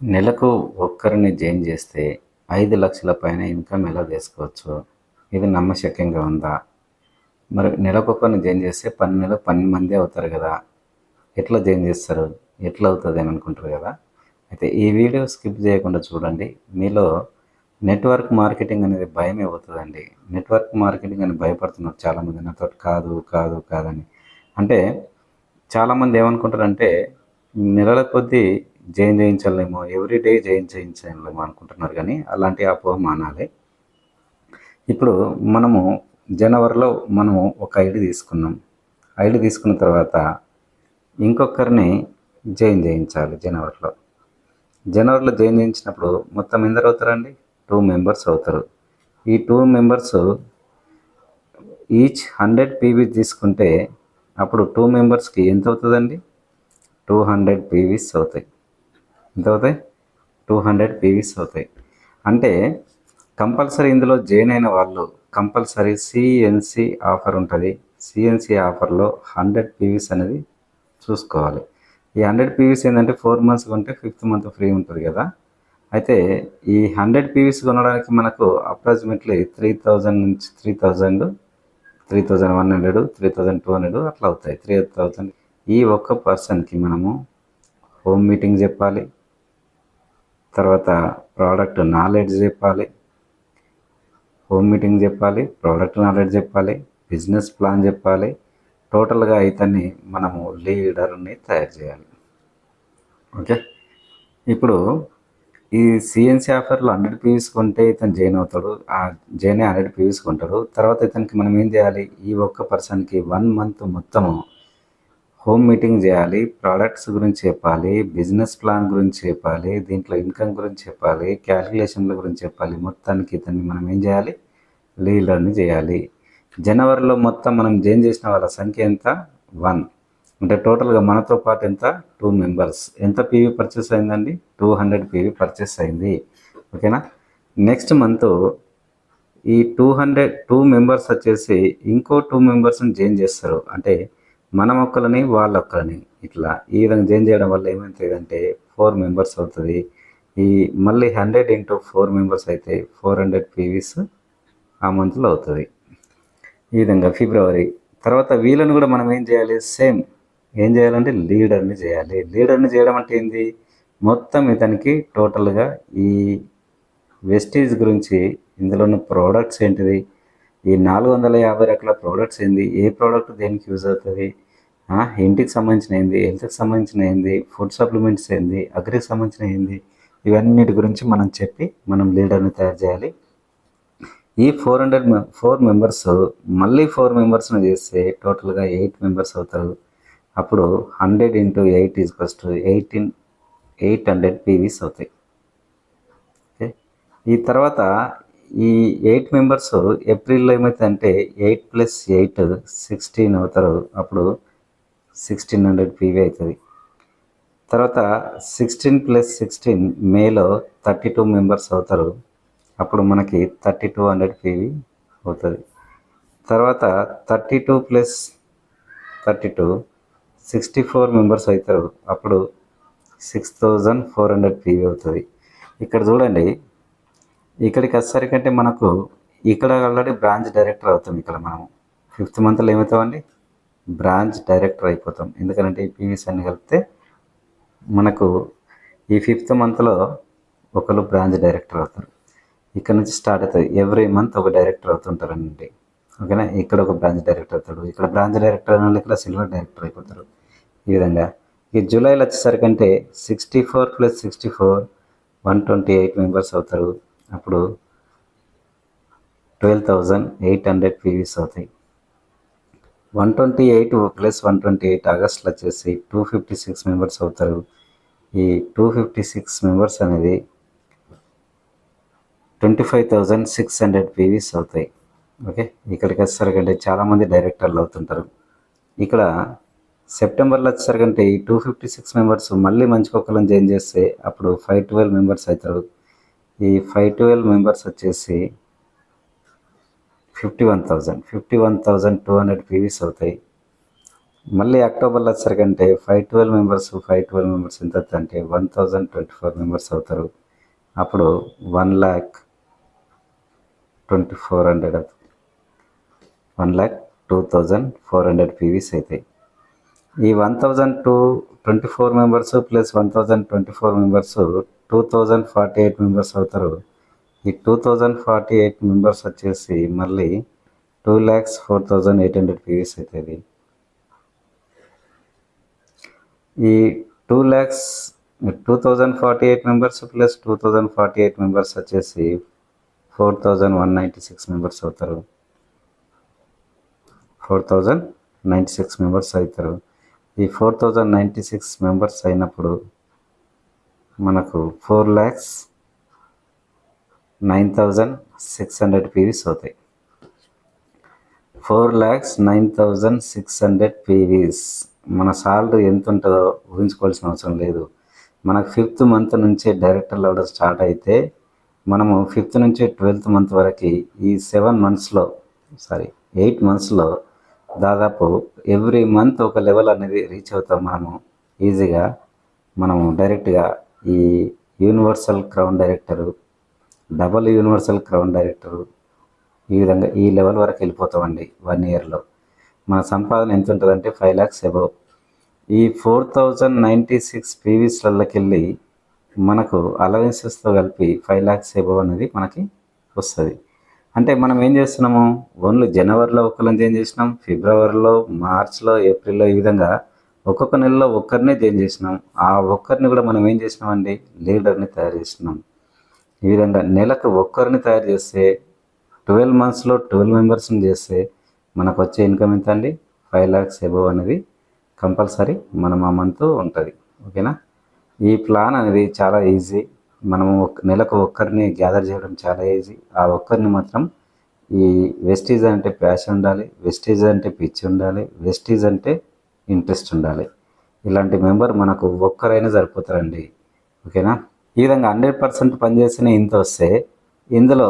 నెలకు ఒక్కరిని జాయిన్ చేస్తే ఐదు లక్షల పైన ఇన్కమ్ ఎలా చేసుకోవచ్చు? ఇది నమ్మశక్యంగా ఉందా? మరి నెలకొకరిని జాయిన్ చేస్తే పన్నెండు పన్నెండు మంది అవుతారు కదా. ఎట్లా జాయిన్ చేస్తారు? ఎట్లా అవుతుంది అని అనుకుంటారు కదా. అయితే ఈ వీడియో స్కిప్ చేయకుండా చూడండి. మీలో నెట్వర్క్ మార్కెటింగ్ అనేది భయమే అవుతుందండి. నెట్వర్క్ మార్కెటింగ్ అని భయపడుతున్నారు చాలామంది. నాతో కాదు కాదు కాదని. అంటే చాలామంది ఏమనుకుంటారంటే నెలల కొద్దీ జయం చేయించలేమో ఎవ్రీ డే జైన్ చేయించలేమో అనుకుంటున్నారు కానీ అలాంటి అపోహ మానాలి. ఇప్పుడు మనము జనవరిలో మనము ఒక ఐడి తీసుకున్నాం. ఐడి తీసుకున్న తర్వాత ఇంకొకరిని జాయిన్ చేయించాలి జనవరిలో. జనవరిలో జాయిన్ చేయించినప్పుడు మొత్తం ఎందరు అవుతారండి? టూ మెంబర్స్ అవుతారు. ఈ two members each hundred PV తీసుకుంటే అప్పుడు టూ మెంబర్స్కి ఎంత అవుతుందండి? టూ హండ్రెడ్ పీవీస్ అవుతాయి. ఎంత అవుతాయి టూ హండ్రెడ్ పీవీస్ అవుతాయి. అంటే కంపల్సరీ ఇందులో జాయిన్ అయిన వాళ్ళు కంపల్సరీ సిఎన్సి ఆఫర్ ఉంటుంది. సిఎన్సి ఆఫర్లో హండ్రెడ్ పీవీస్ అనేది చూసుకోవాలి. ఈ హండ్రెడ్ పీవీస్ ఏంటంటే ఫోర్ మంత్స్ కొంటే ఫిఫ్త్ మంత్ ఫ్రీ ఉంటుంది కదా. అయితే ఈ హండ్రెడ్ పీవీస్ కొనడానికి మనకు అప్రాక్సిమేట్లీ త్రీ థౌజండ్ నుంచి three thousand three thousand one hundred three thousand two hundred అట్లా అవుతాయి. త్రీ థౌజండ్ ఈ ఒక్క పర్సన్కి మనము హోమ్ మీటింగ్ చెప్పాలి. తర్వాత ప్రోడక్ట్ నాలెడ్జ్ చెప్పాలి. హోమ్ మీటింగ్ చెప్పాలి ప్రోడక్ట్ నాలెడ్జ్ చెప్పాలి బిజినెస్ ప్లాన్ చెప్పాలి. టోటల్గా ఇతన్ని మనము లీడర్ని తయారు చేయాలి. ఓకే ఇప్పుడు ఈ సిఎన్సీ ఆఫర్లో హండ్రెడ్ పీవీస్ కొంటే ఇతను జాయిన్ అవుతాడు. ఆ జాయిన్ హండ్రెడ్ పీవీస్ కొంటాడు. తర్వాత ఇతనికి మనం ఏం చేయాలి? ఈ ఒక్క పర్సన్కి వన్ మంత్ మొత్తము హోమ్ మీటింగ్ చేయాలి ప్రోడక్ట్స్ గురించి చెప్పాలి బిజినెస్ ప్లాన్ గురించి చెప్పాలి దీంట్లో ఇన్కమ్ గురించి చెప్పాలి క్యాలిక్యులేషన్ల గురించి చెప్పాలి. మొత్తానికి ఇతన్ని మనం ఏం చేయాలి? లీలర్ని చేయాలి. జనవరిలో మొత్తం మనం జాయిన్ చేసిన వాళ్ళ సంఖ్య ఎంత? వన్. అంటే టోటల్గా మనతో పాటు ఎంత? Two members. ఎంత పీవీ పర్చేస్ అయిందండి? టూ హండ్రెడ్ పీవీ పర్చేస్ అయింది. ఓకేనా? నెక్స్ట్ మంత్ ఈ టూ హండ్రెడ్ టూ మెంబర్స్ వచ్చేసి ఇంకో టూ మెంబర్స్ని జాయిన్ చేస్తారు. అంటే మనం ఒక్కరిని వాళ్ళ ఒక్కరిని ఇట్లా ఈ విధంగా జాయిన్ చేయడం వల్ల ఏమవుతుంది అంటే ఫోర్ మెంబర్స్ అవుతుంది. ఈ మళ్ళీ హండ్రెడ్ ఇంటూ ఫోర్ మెంబర్స్ అయితే ఫోర్ హండ్రెడ్ పీవీస్ ఆ మంత్లో అవుతుంది. ఈ విధంగా ఫిబ్రవరి. తర్వాత వీళ్ళని కూడా మనం ఏం చేయాలి? సేమ్ ఏం చేయాలంటే లీడర్ని చేయాలి. లీడర్ని చేయడం అంటే ఏంది? మొత్తం ఇతనికి టోటల్గా ఈ వెస్టేజ్ గురించి ఇందులో ఉన్న ప్రోడక్ట్స్ ఏంటిది? ఈ నాలుగు వందల యాభై రకాల ప్రోడక్ట్స్ ఏంది? ఏ ప్రోడక్ట్ దేనికి యూజ్ అవుతుంది? ఇంటికి సంబంధించిన ఏంది? హెల్త్కి సంబంధించిన ఏంది? ఫుడ్ సప్లిమెంట్స్ ఏంది? అగ్రికి సంబంధించిన ఏంది? ఇవన్నిటి గురించి మనం చెప్పి మనం లీడర్ని తయారు చేయాలి. ఈ ఫోర్ హండ్రెడ్ ఫోర్ మెంబర్స్ మళ్ళీ ఫోర్ మెంబర్స్ని చేస్తే టోటల్గా ఎయిట్ మెంబర్స్ అవుతారు. అప్పుడు hundred into eight is first eighteen eight hundred PVs అవుతాయి. ఓకే ఈ తర్వాత ఈ ఎయిట్ మెంబర్స్ ఏప్రిల్లో ఏమవుతుందంటే ఎయిట్ ప్లస్ ఎయిట్ సిక్స్టీన్ అవుతారు. అప్పుడు సిక్స్టీన్ హండ్రెడ్ పీవీ అవుతుంది. తర్వాత సిక్స్టీన్ ప్లస్ సిక్స్టీన్ మేలో థర్టీ టూ మెంబర్స్ అవుతారు. అప్పుడు మనకి థర్టీ టూ హండ్రెడ్ పీవీ అవుతుంది. తర్వాత thirty two plus thirty two sixty four members అవుతారు. అప్పుడు six thousand four hundred PV అవుతుంది. ఇక్కడ చూడండి ఇక్కడికి వచ్చేసరికంటే మనకు ఇక్కడ ఆల్రెడీ బ్రాంచ్ డైరెక్టర్ అవుతాం ఇక్కడ మనం ఫిఫ్త్ మంత్లో ఏమవుతామండి? బ్రాంచ్ డైరెక్టర్ అయిపోతాం. ఎందుకంటే ఈ పీవీస్ అన్ని కలిపితే మనకు ఈ ఫిఫ్త్ మంత్లో ఒకరు బ్రాంచ్ డైరెక్టర్ అవుతారు. ఇక్కడ నుంచి స్టార్ట్ అవుతుంది ఎవ్రీ మంత్ ఒక డైరెక్టర్ అవుతుంటారండి ఓకేనా? ఇక్కడ ఒక బ్రాంచ్ డైరెక్టర్ అవుతాడు. ఇక్కడ బ్రాంచ్ డైరెక్టర్ అయిన ఇక్కడ సిల్వర్ డైరెక్టర్ అయిపోతారు. ఈ విధంగా ఈ జూలైలో వచ్చేసరికి అంటే sixty four plus sixty four one twenty eight members అవుతారు. అప్పుడు twelve thousand eight hundred PVs అవుతాయి. One twenty eight plus one twenty eight ఆగస్ట్లో వచ్చేసి టూ ఫిఫ్టీ సిక్స్ మెంబర్స్ అవుతారు. ఈ టూ ఫిఫ్టీ సిక్స్ మెంబర్స్ అనేది twenty five thousand six hundred PVs అవుతాయి. Okay? ఇక్కడికి వచ్చేసరికంటే చాలామంది డైరెక్టర్లు అవుతుంటారు. ఇక్కడ సెప్టెంబర్లో వచ్చేసరికంటే ఈ టూ ఫిఫ్టీ సిక్స్ మెంబర్స్ మళ్ళీ మంచి కుక్కలను జాయిన్ చేస్తే అప్పుడు ఫైవ్ ట్వెల్వ్ మెంబర్స్ అవుతారు. ఈ ఫైవ్ ట్వెల్వ్ మెంబర్స్ వచ్చేసి fifty one thousand fifty one thousand two hundred PVs అవుతాయి. మళ్ళీ అక్టోబర్లో వచ్చరికంటే five twelve members five twelve members ఎంత అంటే one thousand twenty four members అవుతారు. అప్పుడు one lakh twenty four hundred అవుతుంది one lakh two thousand four hundred PVs అవుతాయి. ఈ one thousand two twenty four members plus one thousand twenty four members two thousand forty eight members అవుతారు. ఈ two thousand forty eight members వచ్చేసి మళ్ళీ two lakhs four thousand eight hundred PVs అవుతుంది ఈ two lakhs two thousand forty eight members plus two thousand forty eight members వచ్చేసి four thousand one ninety six members అవుతారు. Four thousand ninety six members అవుతారు. ఈ four thousand ninety six members అయినప్పుడు మనకు four lakhs nine thousand six hundred PVs అవుతాయి. Four lakhs nine thousand six hundred PVs. మన salary ఎంత ఉంటుందో ఊహించుకోవాల్సిన అవసరం లేదు. మనకు ఫిఫ్త్ మంత్ నుంచే డైరెక్టర్ అవ్వడం స్టార్ట్ అయితే మనము ఫిఫ్త్ నుంచి ట్వెల్త్ మంత్ వరకు ఈ సెవెన్ మంత్స్లో సారీ ఎయిట్ మంత్స్లో దాదాపు ఎవ్రీ మంత్ ఒక లెవెల్ అనేది రీచ్ అవుతాం మనము. ఈజీగా మనము డైరెక్ట్గా ఈ universal crown director double universal crown director ఈ విధంగా ఈ లెవెల్ వరకు వెళ్ళిపోతామండి వన్ ఇయర్లో మన సంపాదన ఎంత ఉంటుందంటే ఫైవ్ ల్యాక్స్ అబవ్ ఈ ఫోర్ థౌజండ్ నైంటీ సిక్స్ పీవీస్లలోకి వెళ్ళి మనకు అలవెన్సెస్తో కలిపి ఫైవ్ ల్యాక్స్ అబవ్ అనేది మనకి వస్తుంది. అంటే మనం ఏం చేస్తున్నాము? ఓన్లీ జనవరిలో ఒకరిని ఏం చేసినాం ఫిబ్రవరిలో మార్చ్లో ఏప్రిల్లో ఈ విధంగా ఒక్కొక్క నెలలో ఒక్కరినే జాయిన్ చేసినాం? ఆ ఒక్కరిని కూడా మనం ఏం చేసినామండి? లీడర్ని తయారు చేసినాం. ఈ విధంగా నెలకు ఒక్కరిని తయారు చేస్తే ట్వెల్వ్ మంత్స్లో ట్వెల్వ్ మెంబర్స్ని చేస్తే మనకు వచ్చే ఇన్కమ్ ఎంత అండి? ఫైవ్ ల్యాక్స్ ఎబవ్ అనేది కంపల్సరీ మనం ఆ మంత్ ఉంటుంది. ఓకేనా? ఈ ప్లాన్ అనేది చాలా ఈజీ. మనము నెలకు ఒక్కరిని గ్యాదర్ చేయడం చాలా ఈజీ. ఆ ఒక్కరిని మాత్రం ఈ వెస్టీజ్ అంటే ప్యాషన్ ఉండాలి వెస్టీజ్ అంటే పిచ్చి ఉండాలి వెస్టీజ్ అంటే ఇంట్రెస్ట్ ఉండాలి. ఇలాంటి మెంబర్ మనకు ఒక్కరైనా సరిపోతారండి. ఓకేనా? ఈ విధంగా హండ్రెడ్ పర్సెంట్ పనిచేసిన ఇంత వస్తే ఇందులో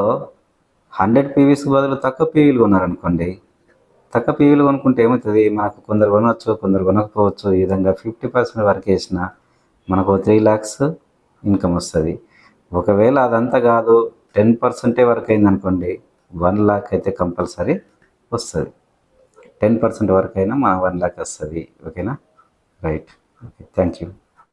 హండ్రెడ్ పీవీస్కి బదులు తక్కువ పీవీలు కొన్నారనుకోండి తక్కువ పీవీలు కొనుక్కుంటే ఏమవుతుంది? మనకు కొందరు కొనవచ్చు కొందరు కొనకపోవచ్చు. ఈ విధంగా ఫిఫ్టీ పర్సెంట్ వరకు వేసిన మనకు త్రీ ల్యాక్స్ ఇన్కమ్ వస్తుంది. ఒకవేళ అదంతా కాదు టెన్ పర్సెంటే వరకు అయిందనుకోండి వన్ లాక్ అయితే కంపల్సరీ వస్తుంది. టెన్ పర్సెంట్ వరకు అయినా మన వన్ లాక్ వస్తుంది ఓకేనా? రైట్. Okay thank you